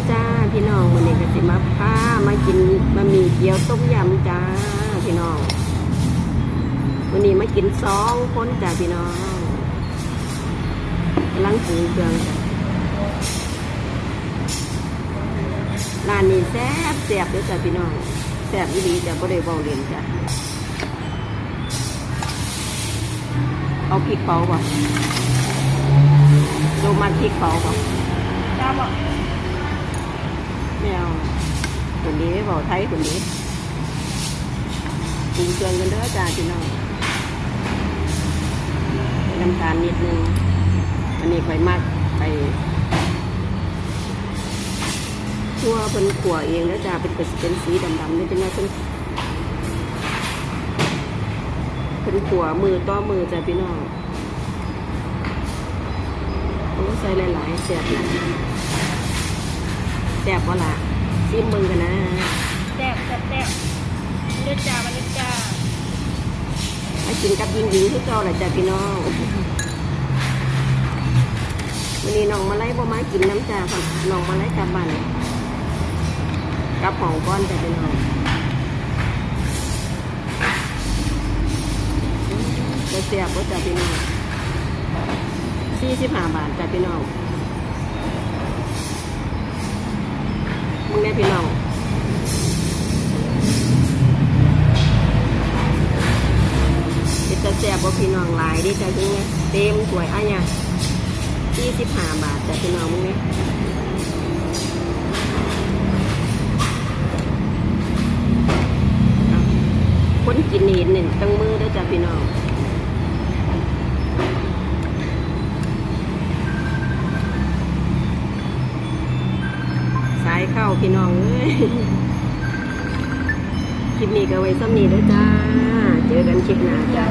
อจ้าพี่น้องวันนี้ก็สิมาพามากินบะหมี่เกี๊ยวต้มยำจ้าพี่น้องวันนี้มากินสองคนจ้าพี่น้องกำลังปรุงเครื่องจ้ะร้านนี้แซ่บแซ่บเด้อจ้าพี่น้องแซ่บดีจ้ะก็ได้เบาเรียนจ้ะเอาพริกเผาบ่โรมันพริกเผาบ่จ้าบอก ไม่เอาคนนี้บอกไทยคนนี้ปรุงเครื่องกันเด้อจ้าพี่น้องน้ำตาลนิดนึงอันนี้ค่อยมักไปทั่วเป็นขัวเองแล้วจ้าเป็นเป็นสีดำๆนี่เป็นไงเป็นเป็นขัวมือต่อมือจ้าพี่น้องโอ้ใส่หลายๆเสียบนะ แซ่บบ่ล่ะซิมมึงกันนะแซ่บแซ่บแซ่บเลือดจ้ามาเลือดจ้ามากินกับยิงยิงที่เก่าแหละจ้ะพี่น้องวันนี้น้องมาไล่บ่มากินน้ำจ้าค่ะน้องมาไล่กลับบ้านกลับของก้อนจ้ะพี่น้องจะเสียบบ่จ้ะพี่น้องสี่สิบห้าบาทจ้ะพี่น้อง ได้พี่น้องเป็นจะแซ่บบ่พี่น้องหลายเดิจ้ะจังไงเต็มถ้วยอะเนี่ยที่สิบห้าบาทจ้ะพี่น้องมึงเนี่เอาคนกินนี่หนึ่งตั้งมือเด้จ้ะพี่น้อง เข้าพี่น้องเลยคลิปนี้ก็ไว้ซ้ำนี้เด้อจ้า เจอกันคลิปหน้าจ้า